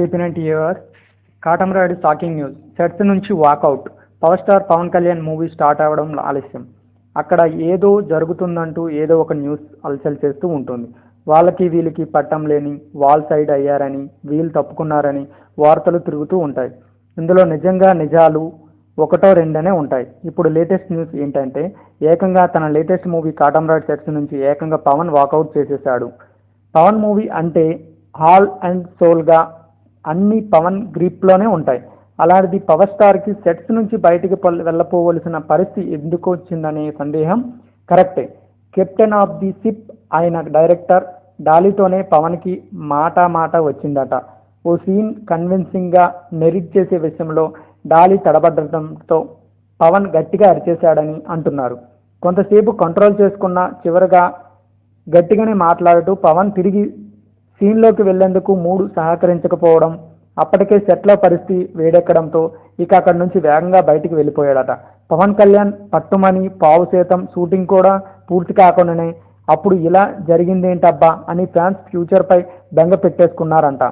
చెప్పినట్టు ఇయర్ కాటమరాడి షాకింగ్ న్యూస్. సెట్స్ నుంచి walkout. Power star Pawan Kalyan movie start అవ్వడం ఆలస్యం. అక్కడ ఏదో జరుగుతుందంటూ ఏదో ఒక న్యూస్ అలసలు చేస్తూ ఉంటుంది. వాళ్ళకి వీళ్ళకి పట్టం లేని వాల్ సైడ్ అయ్యారని వీళ్ళు తప్పుకున్నారని వార్తలు తిరుగుతూ ఉంటాయి. ఇందులో నిజంగా నిజాలు ఒకటో రెండనే ఉంటాయి. ఇప్పుడు లేటెస్ట్ న్యూస్ ఏంటంటే ఏకంగా తన లేటెస్ట్ మూవీ కాటమరాడ్ సెట్స్ నుంచి ఏకంగా పవన్ వాకౌట్ చేసేశాడు. పవన్ మూవీ అంటే హాల్ అండ్ సోల్గా అన్ని పవన్ గ్రిప్లోనే ఉంటాయి. అలాంటిది పవర్ స్టార్కి సెట్స్ నుంచి బయటికి వెళ్ళపోవలసిన పరిస్థితి ఎందుకు వచ్చిందనే సందేహం కరెక్టే. కెప్టెన్ ఆఫ్ ది షిప్ ఆయన డైరెక్టర్ డాలీతోనే పవన్కి మాట మాట వచ్చిందట. ఓ సీన్ కన్విన్సింగ్గా మెరిట్ చేసే విషయంలో డాలీ తడబడటంతో పవన్ గట్టిగా అరిచేశాడని అంటున్నారు. కొంతసేపు కంట్రోల్ చేసుకున్న చివరగా గట్టిగానే మాట్లాడుతూ పవన్ తిరిగి సీన్లోకి వెళ్ళేందుకు మూడు సహకరించకపోవడం అప్పటికే సెట్లో పరిస్థితి వేడెక్కడంతో ఇక అక్కడి నుంచి వేగంగా బయటికి వెళ్ళిపోయాడట. పవన్ కళ్యాణ్ పట్టుమని పావు శాతం షూటింగ్ కూడా పూర్తి కాకుండానే అప్పుడు ఇలా జరిగిందేంటబ్బా అని ఫ్యాన్స్ ఫ్యూచర్పై బెంగ పెట్టేసుకున్నారంట